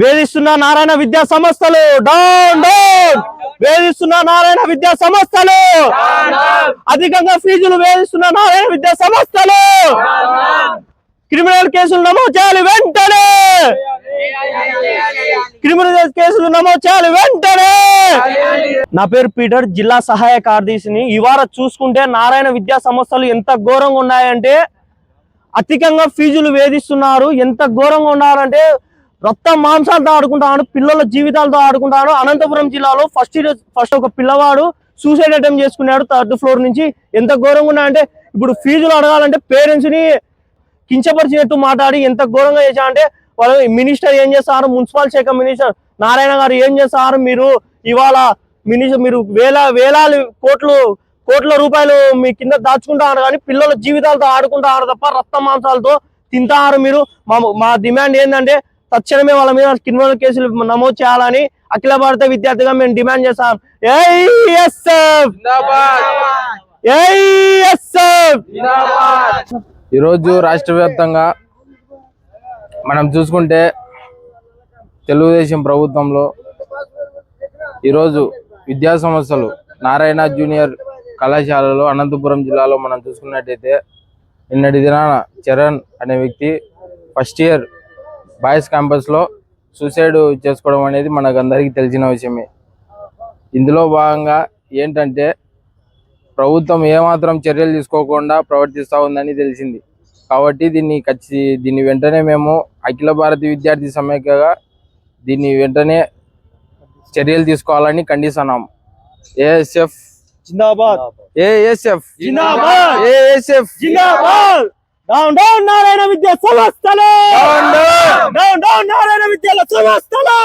వేధిస్తున్న నారాయణ విద్యా సంస్థలు. Down down. వేధిస్తున్న నారాయణ విద్యా సంస్థలు. అధికంగా ఫీజులు వేధిస్తున్న నారాయణ విద్యా సంస్థలు. క్రిమినల్ కేసులు నమోదు చేయాలి వెంటనే. క్రిమినల్ కేసులు నమోదు చేయాలి వెంటనే. నా పేరు పీటర్. జిల్లా సహాయ కార్యదర్శిని. ఇవాళ చూసుకుంటే నారాయణ విద్యా సంస్థలు ఎంత ఘోరంగా ఉన్నాయంటే అధికంగా ఫీజులు వేధిస్తున్నారు. ఎంత ఘోరంగా ఉన్నారంటే రక్త మాంసాలతో ఆడుకుంటాడు పిల్లల జీవితాలతో ఆడుకుంటాడు. అనంతపురం జిల్లాలో ఫస్ట్ ఫస్ట్ ఒక పిల్లవాడు సూసైడ్ అటెంప్ట్ చేసుకున్నాడు థర్డ్ ఫ్లోర్ నుంచి. ఎంత ఘోరంగా ఉన్నాయంటే ఇప్పుడు ఫీజులు అడగాలంటే పేరెంట్స్ని కించపరిచినట్టు మాట్లాడి ఎంత ఘోరంగా చేశారంటే వాళ్ళు మినిస్టర్ ఏం చేస్తారు? మున్సిపల్ శాఖ మినిస్టర్ నారాయణ గారు ఏం చేస్తారు? మీరు ఇవాళ మినిస్టర్ మీరు వేల వేలాది కోట్లు కోట్ల రూపాయలు మీ కింద దాచుకుంటారు కానీ పిల్లల జీవితాలతో ఆడుకుంటారు తప్ప రక్త మాంసాలతో తింటారు మీరు. మా మా డిమాండ్ ఏంటంటే తక్షణమే వాళ్ళ మీద క్రిమినల్ కేసులు నమోదు చేయాలని అఖిల భారత విద్యార్థిగా మేము డిమాండ్ చేస్తాం. ఈరోజు రాష్ట్ర వ్యాప్తంగా మనం చూసుకుంటే తెలుగుదేశం ప్రభుత్వంలో ఈరోజు విద్యా సంస్థలు నారాయణ జూనియర్ కళాశాలలో అనంతపురం జిల్లాలో మనం చూసుకున్నట్టయితే నిన్నటి దినాన చరణ్ అనే వ్యక్తి ఫస్ట్ ఇయర్ బాయ్స్ క్యాంపస్లో సూసైడ్ చేసుకోవడం అనేది మనకు అందరికీ తెలిసిన విషయమే. ఇందులో భాగంగా ఏంటంటే ప్రభుత్వం ఏమాత్రం చర్యలు తీసుకోకుండా ప్రవర్తిస్తూ ఉందని తెలిసింది. కాబట్టి దీన్ని ఖచ్చి దీన్ని వెంటనే మేము అఖిల భారత విద్యార్థి సమైక్యగా దీన్ని వెంటనే చర్యలు తీసుకోవాలని ఖండిస్తున్నాం. ఏఎస్ఎఫ్ జిందాబాద్. ఏఎస్ఎఫ్. జిందాబాద్! ఏఎస్ఎఫ్. జిందాబాద్. డౌన్ డౌన్ నారాయణ విద్యా సంస్థలు డౌన్ డౌన్! నారాయణ విద్యాల సంస్థలు!